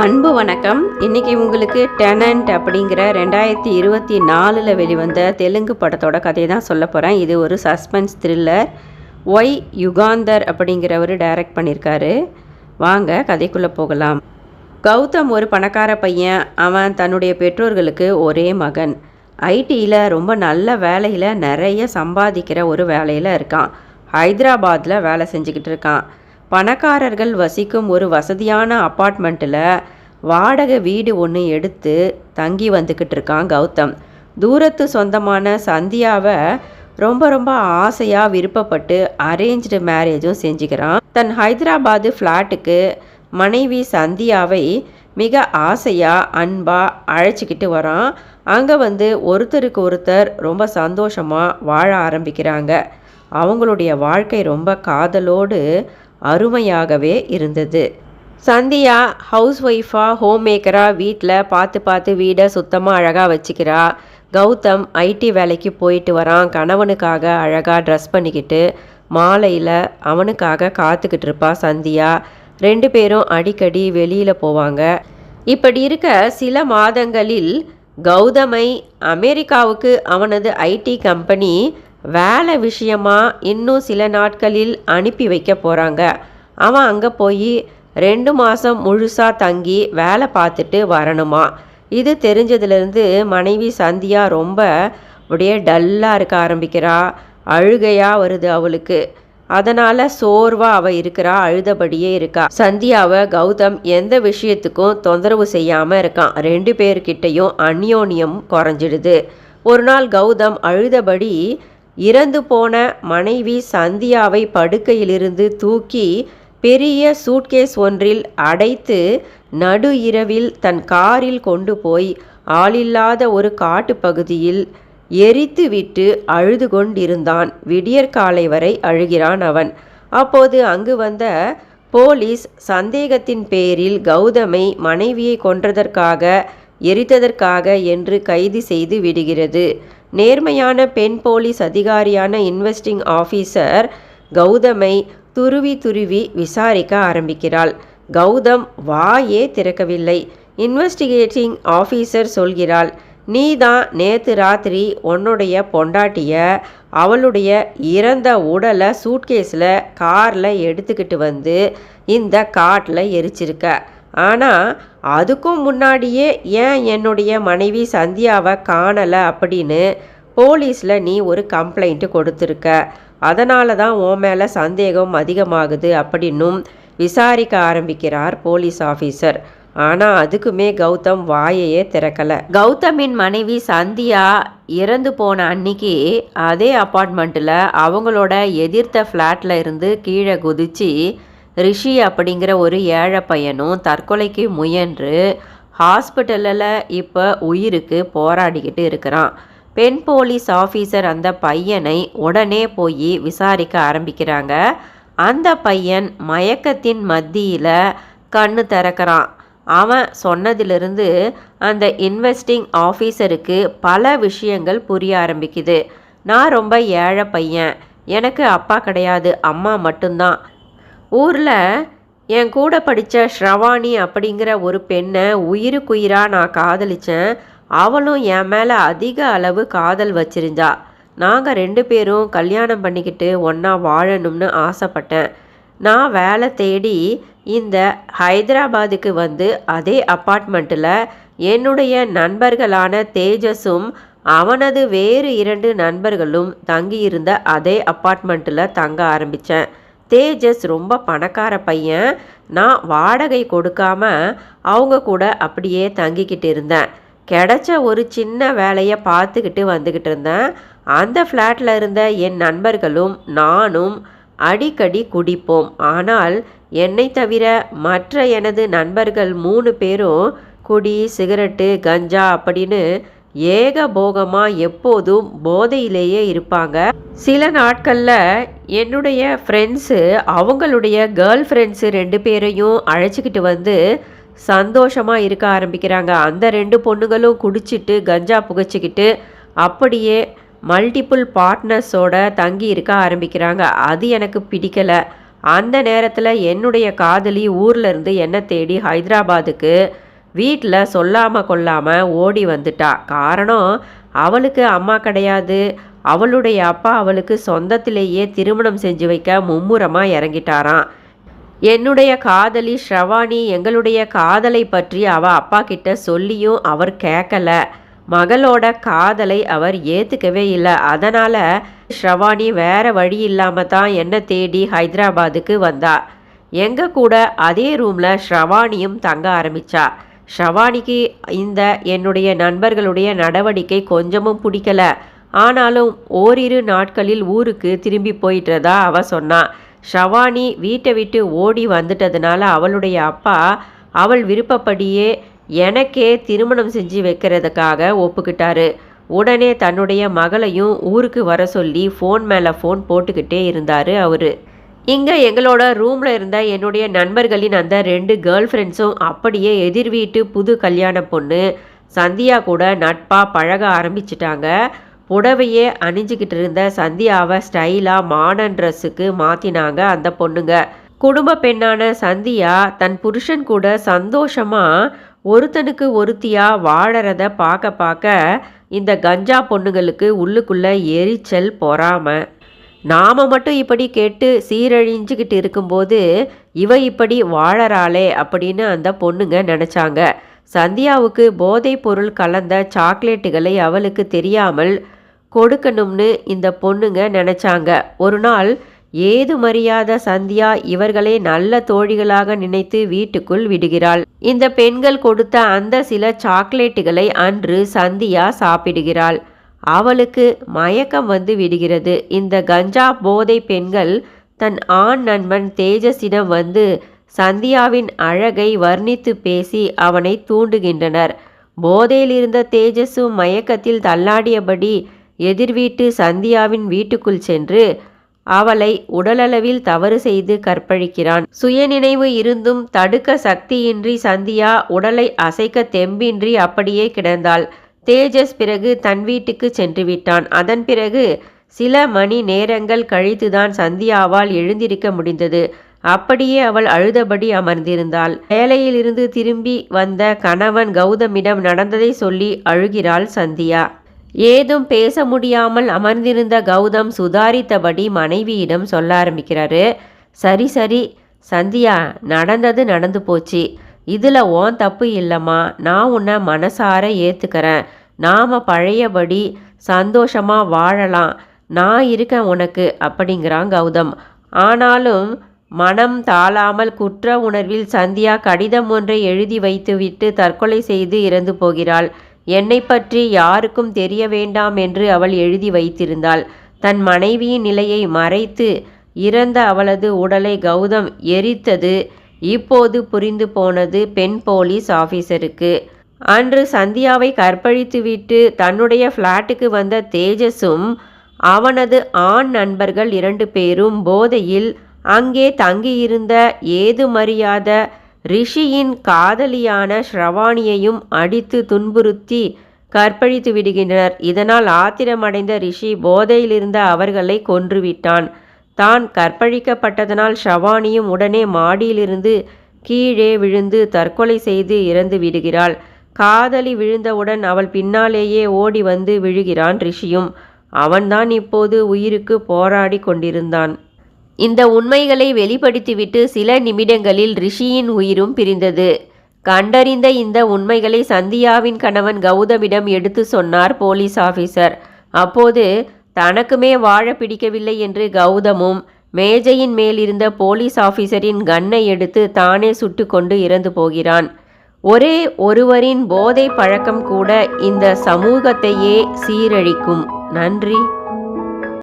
அன்பு வணக்கம். இன்னைக்கு உங்களுக்கு டெனண்ட் அப்படிங்கிற ரெண்டாயிரத்தி இருபத்தி நாலில் வெளிவந்த தெலுங்கு படத்தோட கதையை தான் சொல்ல போகிறேன் இது ஒரு சஸ்பென்ஸ் த்ரில்லர் ஒய் யுகாந்தர் அப்படிங்கிறவர் டைரக்ட் பண்ணியிருக்காரு. வாங்க கதைக்குள்ளே போகலாம். கௌதம் ஒரு பணக்கார பையன். அவன் தன்னுடைய பெற்றோர்களுக்கு ஒரே மகன். ஐடியில் ரொம்ப நல்ல வேலையில் நிறைய சம்பாதிக்கிற ஒரு வேலையில் இருக்கான். ஹைதராபாத்தில் வேலை செஞ்சுக்கிட்டு இருக்கான். பணக்காரர்கள் வசிக்கும் ஒரு வசதியான அப்பார்ட்மெண்ட்டில் வாடகை வீடு ஒன்று எடுத்து தங்கி வந்துக்கிட்டு இருக்கான் கௌதம். தூரத்து சொந்தமான சந்தியாவை ரொம்ப ரொம்ப ஆசையாக விருப்பப்பட்டு அரேஞ்சு மேரேஜும் செஞ்சுக்கிறான். தன் ஹைதராபாத்து ஃப்ளாட்டுக்கு மனைவி சந்தியாவை மிக ஆசையாக அன்பாக அழைச்சிக்கிட்டு வரான். அங்கே வந்து ஒருத்தருக்கு ஒருத்தர் ரொம்ப சந்தோஷமாக வாழ ஆரம்பிக்கிறாங்க. அவங்களுடைய வாழ்க்கை ரொம்ப காதலோடு அருமையாகவே இருந்தது. சந்தியா ஹவுஸ் ஒய்ஃபாக ஹோம் மேக்கராக வீட்டில் பார்த்து பார்த்து வீடை சுத்தமாக அழகாக வச்சுக்கிறா. கௌதம் ஐடி வேலைக்கு போயிட்டு வரான். கணவனுக்காக அழகாக ட்ரெஸ் பண்ணிக்கிட்டு மாலையில் அவனுக்காக காத்துக்கிட்டு இருப்பா சந்தியா. ரெண்டு பேரும் அடிக்கடி வெளியில் போவாங்க. இப்படி இருக்க சில மாதங்களில் கௌதமை அமெரிக்காவுக்கு அவனது ஐடி கம்பெனி வேலை விஷயமா இன்னும் சில நாட்களில் அனுப்பி வைக்க போகிறாங்க அவன் அங்கே போய் ரெண்டு மாதம் முழுசாக தங்கி வேலை பார்த்துட்டு வரணுமா? இது தெரிஞ்சதுலேருந்து மனைவி சந்தியா ரொம்ப அப்படியே டல்லாக இருக்க ஆரம்பிக்கிறா. அழுகையாக வருது அவளுக்கு. அதனால் சோர்வாக அவள் இருக்கிறா அழுதபடியே இருக்கா. சந்தியாவை கௌதம் எந்த விஷயத்துக்கும் தொந்தரவு செய்யாமல் இருக்கான். ரெண்டு பேர்கிட்டையும் அந்யோன்யம் குறைஞ்சிடுது. ஒரு நாள் கௌதம் அழுதபடி இறந்து போன மனைவி சந்தியாவை படுக்கையிலிருந்து தூக்கி பெரிய சூட்கேஸ் ஒன்றில் அடைத்து நடு இரவில் தன் காரில் கொண்டு போய் ஆளில்லாத ஒரு காட்டு பகுதியில் எரித்து விட்டு அழுது கொண்டிருந்தான். விடியற்காலை வரை அழுகிறான் அவன். அப்போது அங்கு வந்த போலீஸ் சந்தேகத்தின் பேரில் கௌதமை மனைவியை கொன்றதற்காக எரித்ததற்காக என்று கைது செய்து விடுகிறது. நேர்மையான பெண் போலீஸ் அதிகாரியான இன்வெஸ்டிங் ஆஃபீஸர் கௌதமை துருவி துருவி விசாரிக்க ஆரம்பிக்கிறாள். கௌதம் வாயே திறக்கவில்லை. இன்வெஸ்டிகேட்டிங் ஆஃபீஸர் சொல்கிறாள் நீ தான் நேற்று ராத்திரி உன்னுடைய பொண்டாட்டிய அவளுடைய இறந்த உடலை சூட்கேஸில் காரில் எடுத்துக்கிட்டு வந்து இந்த காட்டில் எரிச்சிருக்க. ஆனால் அதுக்கும் முன்னாடியே ஏன் என்னுடைய மனைவி சந்தியாவை காணலை அப்படின்னு போலீஸில் நீ ஒரு கம்ப்ளைண்ட்டு கொடுத்துருக்க. அதனால தான் உன் மேலே சந்தேகம் அதிகமாகுது அப்படின்னும் விசாரிக்க ஆரம்பிக்கிறார் போலீஸ் ஆஃபீஸர் ஆனால் அதுக்குமே கௌதம் வாயையே திறக்கலை. கௌதமின் மனைவி சந்தியா இறந்து போன அன்னைக்கு அதே அப்பார்ட்மெண்ட்டில் அவங்களோட எதிர்த்த ஃப்ளாட்டில் இருந்து கீழே குதிச்சு ரிஷி அப்படிங்கிற ஒரு ஏழை பையனும் தற்கொலைக்கு முயன்று ஹாஸ்பிட்டலில் இப்போ உயிருக்கு போராடிக்கிட்டு இருக்கிறான். பெண் போலீஸ் ஆஃபீஸர் அந்த பையனை உடனே போய் விசாரிக்க ஆரம்பிக்கிறாங்க. அந்த பையன் மயக்கத்தின் மத்தியில் கண்ணு திறக்கிறான். அவன் சொன்னதிலிருந்து அந்த இன்வெஸ்டிங் ஆஃபீஸருக்கு பல விஷயங்கள் புரிய ஆரம்பிக்குது. நான் ரொம்ப ஏழை பையன். எனக்கு அப்பா கிடையாது. அம்மா மட்டும்தான். ஊரில் என் கூட படித்த ஸ்ரவாணி அப்படிங்கிற ஒரு பெண்ணை உயிருக்குயிராக நான் காதலித்தேன் அவளும் என் மேலே அதிக அளவு காதல் வச்சிருந்தா. நாங்கள் ரெண்டு பேரும் கல்யாணம் பண்ணிக்கிட்டு ஒன்றா வாழணும்னு ஆசைப்பட்டேன். நான் வேலை தேடி இந்த ஹைதராபாத்துக்கு வந்து அதே அப்பார்ட்மெண்ட்டில் என்னுடைய நண்பர்களான தேஜஸும் அவனது வேறு இரண்டு நண்பர்களும் தங்கியிருந்த அதே அப்பார்ட்மெண்ட்டில் தங்க ஆரம்பித்தேன் தேஜஸ் ரொம்ப பணக்கார பையன். நான் வாடகை கொடுக்காம அவங்க கூட அப்படியே தங்கிக்கிட்டு இருந்தேன். கிடைச்ச ஒரு சின்ன வேலையை பார்த்துக்கிட்டு வந்துக்கிட்டு இருந்தேன். அந்த ஃப்ளாட்டில் இருந்த என் நண்பர்களும் நானும் அடிக்கடி குடிப்போம். ஆனால் என்னை தவிர மற்ற எனது நண்பர்கள் மூணு பேரும் குடி சிகரெட்டு கஞ்சா அப்படின்னு ஏகபோகமாக எப்போதும் போதையிலேயே இருப்பாங்க. சில நாட்களில் என்னுடைய ஃப்ரெண்ட்ஸு அவங்களுடைய கேர்ள் ஃப்ரெண்ட்ஸு ரெண்டு பேரையும் அழைச்சிக்கிட்டு வந்து சந்தோஷமாக இருக்க ஆரம்பிக்கிறாங்க. அந்த ரெண்டு பொண்ணுங்களும் குடிச்சிட்டு கஞ்சா புகைச்சிக்கிட்டு அப்படியே மல்டிப்புள் பார்ட்னர்ஸோட தங்கி இருக்க ஆரம்பிக்கிறாங்க. அது எனக்கு பிடிக்கலை. அந்த நேரத்தில் என்னுடைய காதலி ஊரில் இருந்து என்னை தேடி ஹைதராபாத்துக்கு வீட்டில் சொல்லாமல் கொள்ளாமல் ஓடி வந்துட்டா. காரணம் அவளுக்கு அம்மா கிடையாது. அவளுடைய அப்பா அவளுக்கு சொந்தத்திலேயே திருமணம் செஞ்சு வைக்க மும்முரமாக இறங்கிட்டாராம். என்னுடைய காதலி ஸ்ரவாணி எங்களுடைய காதலை பற்றி அவ அப்பா கிட்ட சொல்லியும் அவர் கேட்கல மகளோட காதலை அவர் ஏற்றுக்கவே இல்லை. அதனால் ஸ்ரவாணி வேற வழி இல்லாமல் தான் என்னை தேடி ஹைதராபாத்துக்கு வந்தா. எங்கள் கூட அதே ரூமில் ஸ்ரவாணியும் தங்க ஆரம்பித்தா ஷவானிக்கு இந்த என்னுடைய நண்பர்களுடைய நடவடிக்கை கொஞ்சமும் பிடிக்கல. ஆனாலும் ஓரிரு நாட்களில் ஊருக்கு திரும்பி போயிட்டதா அவ சொன்னான் ஷவானி வீட்டை விட்டு ஓடி வந்துட்டதுனால அவளுடைய அப்பா அவள் விருப்பப்படியே எனக்கே திருமணம் செஞ்சு வைக்கிறதுக்காக ஒப்புக்கிட்டாரு. உடனே தன்னுடைய மகளையும் ஊருக்கு வர சொல்லி ஃபோன் மேலே ஃபோன் போட்டுக்கிட்டே இருந்தார் அவர். இங்கே எங்களோட ரூமில் இருந்த என்னுடைய நண்பர்களின் அந்த ரெண்டு கேர்ள் ஃப்ரெண்ட்ஸும் அப்படியே எதிர் வீட்டு புது கல்யாண பொண்ணு சந்தியா கூட நட்பாக பழக ஆரம்பிச்சிட்டாங்க. புடவையே அணிஞ்சிக்கிட்டு இருந்த சந்தியாவை ஸ்டைலாக மாடர்ன் ட்ரெஸ்ஸுக்கு மாற்றினாங்க அந்த பொண்ணுங்க. குடும்ப பெண்ணான சந்தியா தன் புருஷன் கூட சந்தோஷமாக ஒருத்தனுக்கு ஒருத்தியாக வாழறத பார்க்க பார்க்க இந்த கஞ்சா பொண்ணுங்களுக்கு உள்ளுக்குள்ளே எரிச்சல் பொறாமை நாம் மட்டும் இப்படி கேட்டு சீரழிஞ்சுக்கிட்டு இருக்கும்போது இவ இப்படி வாழறாளே அப்படின்னு அந்த பொண்ணுங்க நினச்சாங்க. சந்தியாவுக்கு போதைப் பொருள் கலந்த சாக்லேட்டுகளை அவளுக்கு தெரியாமல் கொடுக்கணும்னு இந்த பொண்ணுங்க நினச்சாங்க. ஒரு நாள் ஏது மரியாத சந்தியா இவர்களை நல்ல தோழிகளாக நினைத்து வீட்டுக்குள் விடுகிறாள். இந்த பெண்கள் கொடுத்த அந்த சில சாக்லேட்டுகளை அன்று சந்தியா சாப்பிடுகிறாள். அவளுக்கு மயக்கம் வந்து விடுகிறது. இந்த கஞ்சா போதை பெண்கள் தன் ஆண் நண்பன் தேஜஸிடம் வந்து சந்தியாவின் அழகை வர்ணித்து பேசி அவனை தூண்டுகின்றனர். போதையில் இருந்த தேஜஸும் மயக்கத்தில் தள்ளாடியபடி எதிர்வீட்டு சந்தியாவின் வீட்டுக்குள் சென்று அவளை உடலளவில் தவறு செய்து கற்பழிக்கிறான். சுயநினைவு இருந்தும் தடுக்க சக்தியின்றி சந்தியா உடலை அசைக்க தெம்பின்றி அப்படியே கிடந்தாள். தேஜஸ் பிறகு தன் வீட்டுக்கு சென்று விட்டான். அதன் பிறகு சில மணி நேரங்கள் கழித்துதான் சந்தியாவால் எழுந்திருக்க முடிந்தது. அப்படியே அவள் அழுதபடி அமர்ந்திருந்தாள். வேலையிலிருந்து திரும்பி வந்த கணவன் கௌதமிடம் நடந்ததை சொல்லி அழுகிறாள் சந்தியா. ஏதும் பேச முடியாமல் அமர்ந்திருந்த கௌதம் சுதாரித்தபடி மனைவியிடம் சொல்ல ஆரம்பிக்கிறாரு. சரி சரி சந்தியா நடந்தது நடந்து போச்சு. இதில் ஓன் தப்பு இல்லைம்மா. நான் உன்னை மனசார ஏற்றுக்கிறேன் நாம் பழையபடி சந்தோஷமாக வாழலாம். நான் இருக்கேன் உனக்கு அப்படிங்கிறான் கௌதம். ஆனாலும் மனம் தாழாமல் குற்ற உணர்வில் சந்தியா கடிதம் ஒன்றை எழுதி வைத்துவிட்டு தற்கொலை செய்து இறந்து போகிறாள். என்னை பற்றி யாருக்கும் தெரிய வேண்டாம் என்று அவள் எழுதி வைத்திருந்தாள். தன் மனைவியின் நிலையை மறைத்து இறந்த அவளது உடலை கௌதம் எரித்தது. இப்போது புரிந்து போனது பெண் போலீஸ் ஆஃபீஸருக்கு அன்று சந்தியாவை கற்பழித்துவிட்டு தன்னுடைய ஃப்ளாட்டுக்கு வந்த தேஜஸும் அவனது ஆண் நண்பர்கள் இரண்டு பேரும் போதையில் அங்கே தங்கியிருந்த ஏதுமறியாத ரிஷியின் காதலியான ஸ்ரவாணியையும் அடித்து துன்புறுத்தி கற்பழித்து விடுகின்றனர் இதனால் ஆத்திரமடைந்த ரிஷி போதையிலிருந்த அவர்களை கொன்றுவிட்டான். தான் கற்பழிக்கப்பட்டதனால் ஷவானியும் உடனே மாடியிலிருந்து கீழே விழுந்து தற்கொலை செய்து இறந்து விடுகிறாள். காதலி விழுந்தவுடன் அவள் பின்னாலேயே ஓடி வந்து விழுகிறான் ரிஷியும். அவன்தான் இப்போது உயிருக்கு போராடி கொண்டிருந்தான். இந்த உண்மைகளை வெளிப்படுத்திவிட்டு சில நிமிடங்களில் ரிஷியின் உயிரும் பிரிந்தது. கண்டறிந்த இந்த உண்மைகளை சந்தியாவின் கணவன் கௌதமிடம் எடுத்து சொன்னார் போலீஸ் ஆஃபீஸர் அப்போது தனக்குமே வாழ பிடிக்கவில்லை என்று கௌதமும் மேஜையின் மேல் இருந்த போலீஸ் ஆஃபீஸரின் கன்னை எடுத்து தானே சுட்டு கொண்டு இறந்து போகிறான். ஒரே ஒருவரின் போதை பழக்கம் கூட இந்த சமூகத்தையே சீரழிக்கும். நன்றி.